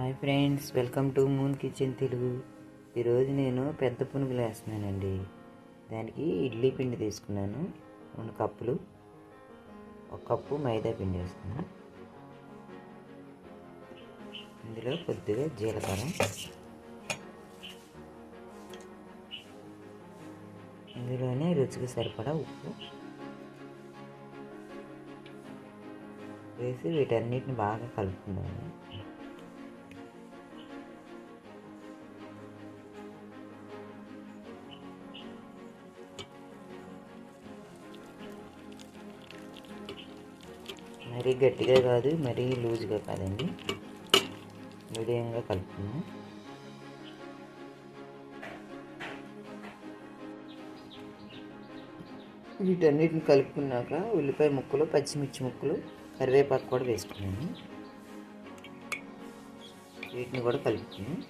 Hi friends welcome to moon kitchen Telugu. ఈరోజు నేను పెద్ద పునుగులు వేస్తున్నానండి. దానికి ఇడ్లీ పిండి తీసుకున్నాను రెండు కప్పులు. ఒక కప్పు మైదా పిండి వేసుకున్నాను ఇందులో కొద్దిగా జీలకర్ర. ఇందులోనే రుచికి సరిపడా ఉప్పు. వేసి వీటన్నిటిని బాగా కలుపుకున్నాను మరీ గట్టిగా కాదు మరీ లూజ్గా కాదండి. మీడియంగా కలుపుకున్నాం వీటన్నిటిని కలుపుకున్నాక ఉల్లిపాయ ముక్కలు పచ్చిమిర్చి ముక్కలు కరివేపాకు కూడా వేసుకున్నాను. వీటిని కూడా కలుపుకున్నాను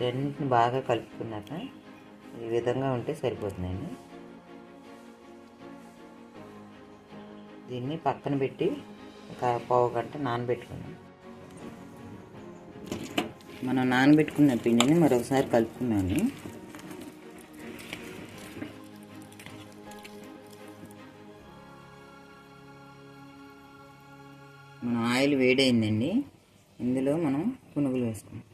వీటన్నిటిని బాగా కలుపుకున్నాక ఈ విధంగా ఉంటే సరిపోతుందండి. దీన్ని పక్కన పెట్టి ఒక పావు గంట నానబెట్టుకున్నాం మనం నానబెట్టుకున్న పిండిని మరొకసారి కలుపుకున్నాను మన ఆయిల్ వేడైందండి. ఇందులో మనం పునుగులు వేసుకుంటాం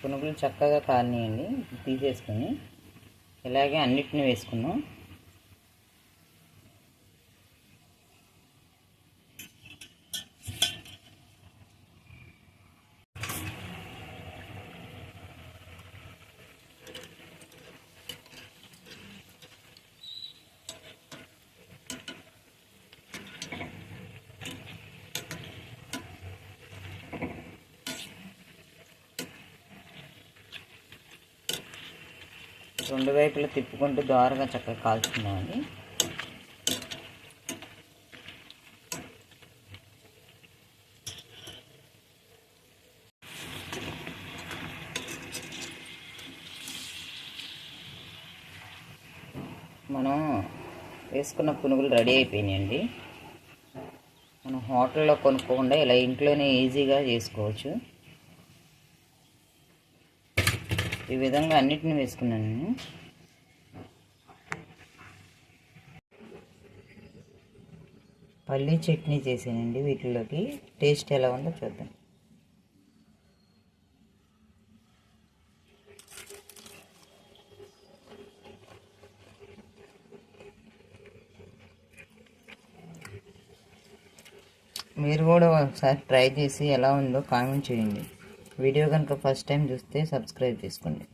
పునుగులు చక్కగా కాలనీయండి తీసేసుకొని ఇలాగే అన్నిటిని వేసుకున్నాం రెండు వైపులా తిప్పుకుంటూ దోరగా చక్కగా కాల్చుకున్నామండి మనం వేసుకున్న పునుగులు రెడీ అయిపోయినాయండి. మనం హోటల్లో కొనుక్కోకుండా ఇలా ఇంట్లోనే ఈజీగా చేసుకోవచ్చు. ఈ విధంగా అన్నిటిని వేసుకున్నాను నేను. పల్లీ చట్నీ చేసానండి వీటిలోకి. టేస్ట్ ఎలా ఉందో చూద్దాం. మీరు కూడా ఒకసారి ట్రై చేసి ఎలా ఉందో కామెంట్ చేయండి. వీడియో కనుక ఫస్ట్ టైం చూస్తే సబ్స్క్రైబ్ చేసుకోండి.